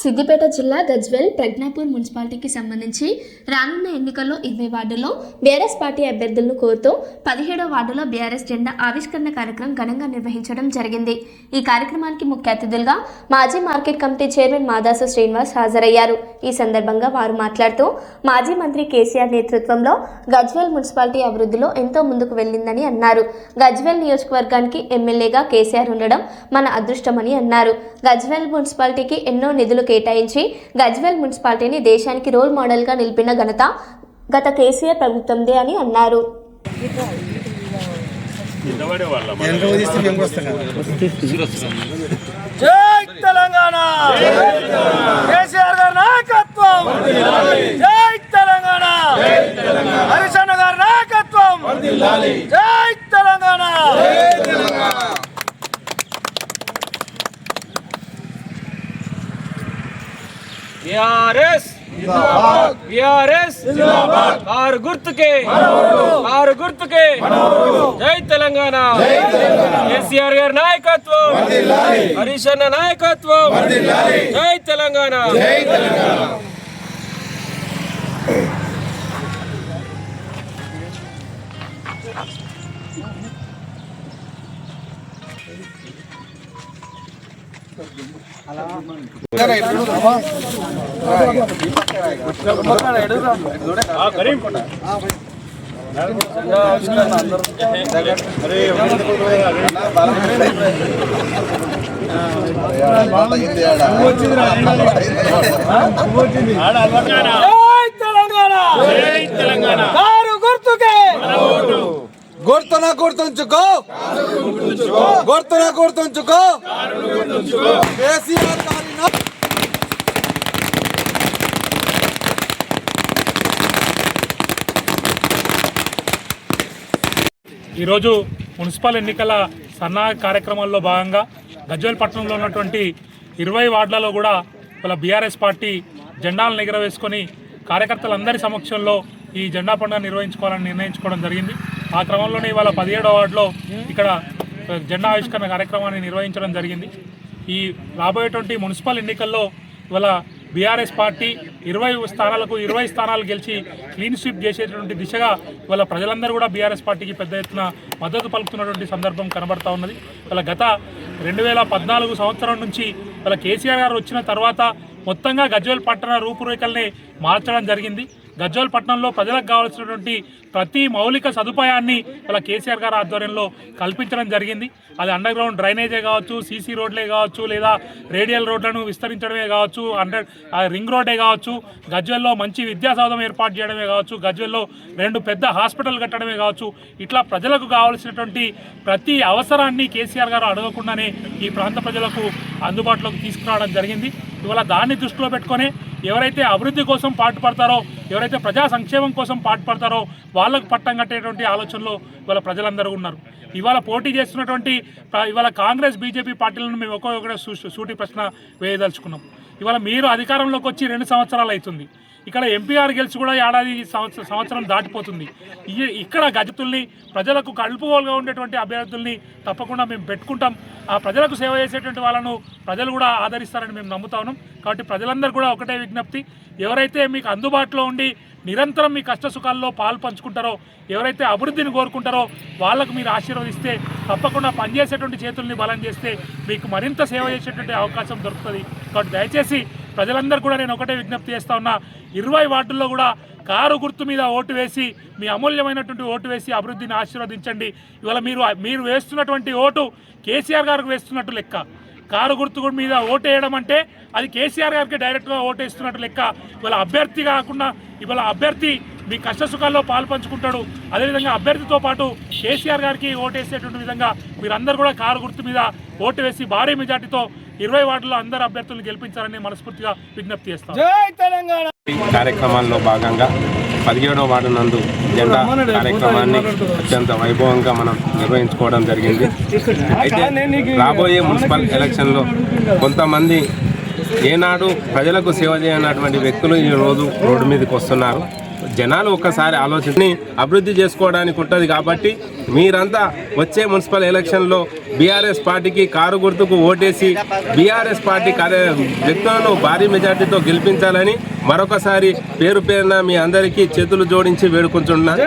సిద్దిపేట జిల్లా గజ్వెల్ ప్రజ్ఞాపూర్ మున్సిపాలిటీకి సంబంధించి రానున్న ఎన్నికల్లో ఇరవై వార్డులో బీఆర్ఎస్ పార్టీ అభ్యర్థులను కోరుతూ పదిహేడో వార్డులో బీఆర్ఎస్ జెండా ఆవిష్కరణ కార్యక్రమం ఘనంగా నిర్వహించడం జరిగింది. ఈ కార్యక్రమానికి ముఖ్య అతిథులుగా మాజీ market committee chairman Madasu Srinivas హాజరయ్యారు. ఈ సందర్భంగా వారు మాట్లాడుతూ మాజీ మంత్రి కేసీఆర్ నేతృత్వంలో గజ్వెల్ మున్సిపాలిటీ అభివృద్ధిలో ఎంతో ముందుకు వెళ్ళిందని అన్నారు. గజ్వెల్ నియోజకవర్గానికి ఎమ్మెల్యేగా కేసీఆర్ ఉండడం మన అదృష్టమని అన్నారు. గజ్వెల్ మున్సిపాలిటీకి ఎన్నో నిధులు కేటాయించి గజ్వేల్ మున్సిపాలిటీని దేశానికి రోల్ మోడల్గా నిలిపిన ఘనత గత కేసీఆర్ ప్రభుత్వందే అని అన్నారు. జై తెలంగాణ! కేసీఆర్ గారి నాయకత్వం! జై తెలంగాణ! హరిశన్న గారి నాయకత్వం! జై తెలంగాణ బిఆర్ఎస్ బిఆర్ఎస్ కారు గుర్తుకే కారు గుర్తుకే. జై తెలంగాణ. కేసీఆర్ గారి నాయకత్వం. హరీష్ అన్న నాయకత్వం. జై తెలంగాణ. జై తెలంగాణ గుర్తుకే గుర్తున గుర్తుంచుకో. గుర్తున గుర్తుంచుకో. కేసీఆర్ గారి నా- ఈరోజు మున్సిపల్ ఎన్నికల సన్నాహక కార్యక్రమాల్లో భాగంగా గజ్వేల్ పట్టణంలో ఉన్నటువంటి ఇరవై వార్డులలో కూడా వాళ్ళ బీఆర్ఎస్ పార్టీ జెండాలను ఎగరవేసుకొని కార్యకర్తలందరి సమక్షంలో ఈ జెండా పండుగ నిర్వహించుకోవాలని నిర్ణయించుకోవడం జరిగింది. ఆ క్రమంలోనే ఇవాళ పదిహేడవ వార్డులో ఇక్కడ జెండా ఆవిష్కరణ కార్యక్రమాన్ని నిర్వహించడం జరిగింది. ఈ రాబోయేటువంటి మున్సిపల్ ఎన్నికల్లో ఇవాళ బీఆర్ఎస్ పార్టీ ఇరవై స్థానాలకు ఇరవై స్థానాలు గెలిచి క్లీన్ స్వీప్ చేసేటువంటి దిశగా ఇవాళ ప్రజలందరూ కూడా బీఆర్ఎస్ పార్టీకి పెద్ద ఎత్తున మద్దతు పలుకుతున్నటువంటి సందర్భం కనబడతా ఉన్నది. వాళ్ళ గత రెండు వేల పద్నాలుగు సంవత్సరం నుంచి వాళ్ళ కేసీఆర్ గారు వచ్చిన తర్వాత మొత్తంగా గజ్వేల్ పట్టణ రూపురేఖల్ని మార్చడం జరిగింది. గజ్వేల్ పట్టణంలో ప్రజలకు కావాల్సినటువంటి ప్రతి మౌలిక సదుపాయాన్ని ఇలా కేసీఆర్ గారి ఆధ్వర్యంలో కల్పించడం జరిగింది. అది అండర్ గ్రౌండ్ డ్రైనేజే కావచ్చు సీసీ రోడ్లే కావచ్చు లేదా రేడియల్ రోడ్లను విస్తరించడమే కావచ్చు అండర్ రింగ్ రోడ్డే కావచ్చు గజ్వెల్లో మంచి విద్యా సౌధం ఏర్పాటు చేయడమే కావచ్చు గజ్వెల్లో రెండు పెద్ద హాస్పిటల్ కట్టడమే కావచ్చు ఇట్లా ప్రజలకు కావాల్సినటువంటి ప్రతి అవసరాన్ని కేసీఆర్ గారు అడగకుండానే ఈ ప్రాంత ప్రజలకు అందుబాటులోకి తీసుకురావడం జరిగింది. ఇవాళ దాన్ని దృష్టిలో పెట్టుకొని ఎవరైతే అభివృద్ధి కోసం పాటుపడతారో ఎవరైతే ప్రజా సంక్షేమం కోసం పాటుపడతారో వాళ్ళకు పట్టం కట్టేటువంటి ఆలోచనలో ఇవాళ ప్రజలందరూ ఉన్నారు. ఇవాళ పోటీ చేస్తున్నటువంటి ఇవాళ కాంగ్రెస్ బీజేపీ పార్టీలను మేము ఒక్కొక్కటి సూటి ప్రశ్న వేయదలుచుకున్నాం. ఇవాళ మీరు అధికారంలోకి వచ్చి రెండు సంవత్సరాలు అవుతుంది. ఇక్కడ ఎంపీఆర్ గెలిచి కూడా ఏడాది సంవత్సరం సంవత్సరం దాటిపోతుంది. ఇక్కడ గజతుల్ని ప్రజలకు కలుపుగోలుగా ఉండేటువంటి అభ్యర్థుల్ని తప్పకుండా మేము పెట్టుకుంటాం. ఆ ప్రజలకు సేవ చేసేటువంటి వాళ్ళను ప్రజలు కూడా ఆదరిస్తారని మేము నమ్ముతా ఉన్నాం. కాబట్టి ప్రజలందరూ కూడా ఒకటే విజ్ఞప్తి. ఎవరైతే మీకు అందుబాటులో ఉండి నిరంతరం మీ కష్ట సుఖాల్లో పాలు పంచుకుంటారో ఎవరైతే అభివృద్ధిని కోరుకుంటారో వాళ్ళకు మీరు ఆశీర్వదిస్తే తప్పకుండా పనిచేసేటువంటి చేతుల్ని బలం చేస్తే మీకు మరింత సేవ చేసేటువంటి అవకాశం దొరుకుతుంది. కాబట్టి దయచేసి ప్రజలందరూ కూడా నేను ఒకటే విజ్ఞప్తి చేస్తా ఉన్నా ఇరవై వార్డుల్లో కూడా కారు గుర్తు మీద ఓటు వేసి మీ అమూల్యమైనటువంటి ఓటు వేసి అభివృద్ధిని ఆశీర్వదించండి. ఇవాళ మీరు మీరు వేస్తున్నటువంటి ఓటు కేసీఆర్ గారికి వేస్తున్నట్టు లెక్క. కారు గుర్తు మీద ఓటు వేయడం అంటే అది కేసీఆర్ గారికి డైరెక్ట్గా ఓటు వేస్తున్నట్టు లెక్క. ఇవాళ అభ్యర్థి కాకుండా ఇవాళ అభ్యర్థి మీ కష్ట సుఖాల్లో పాలు పంచుకుంటాడు. అదేవిధంగా అభ్యర్థితో పాటు కేసీఆర్ గారికి ఓటేసేటువంటి విధంగా మీరందరూ కూడా కారు గుర్తు మీద ఓటు వేసి భారీ మెజార్టీతో ఇరవై వార్డుల్లో అందరు అభ్యర్థులను గెలిపించాలని మనస్ఫూర్తిగా విజ్ఞప్తి చేస్తాం. జై తెలంగాణ. ఈ కార్యక్రమాల్లో భాగంగా పదిహేడవ వార్డు నందు జెండా కార్యక్రమాన్ని అత్యంత వైభవంగా మనం నిర్వహించుకోవడం జరిగింది. అయితే రాబోయే మున్సిపల్ ఎలక్షన్లో కొంతమంది ఏనాడు ప్రజలకు సేవ చేయనటువంటి వ్యక్తులు ఈ రోజు రోడ్డు మీదకి వస్తున్నారు. జనాలు ఒక్కసారి ఆలోచనని అభివృద్ధి చేసుకోవడానికి ఉంటుంది కాబట్టి మీరంతా వచ్చే మున్సిపల్ ఎలక్షన్లో బీఆర్ఎస్ పార్టీకి కారు గుర్తుకు ఓటేసి బీఆర్ఎస్ పార్టీ కార్య వ్యక్తులను భారీ మెజార్టీతో గెలిపించాలని మరొకసారి పేరు పేరున మీ అందరికీ చేతులు జోడించి వేడుకుంటున్నాను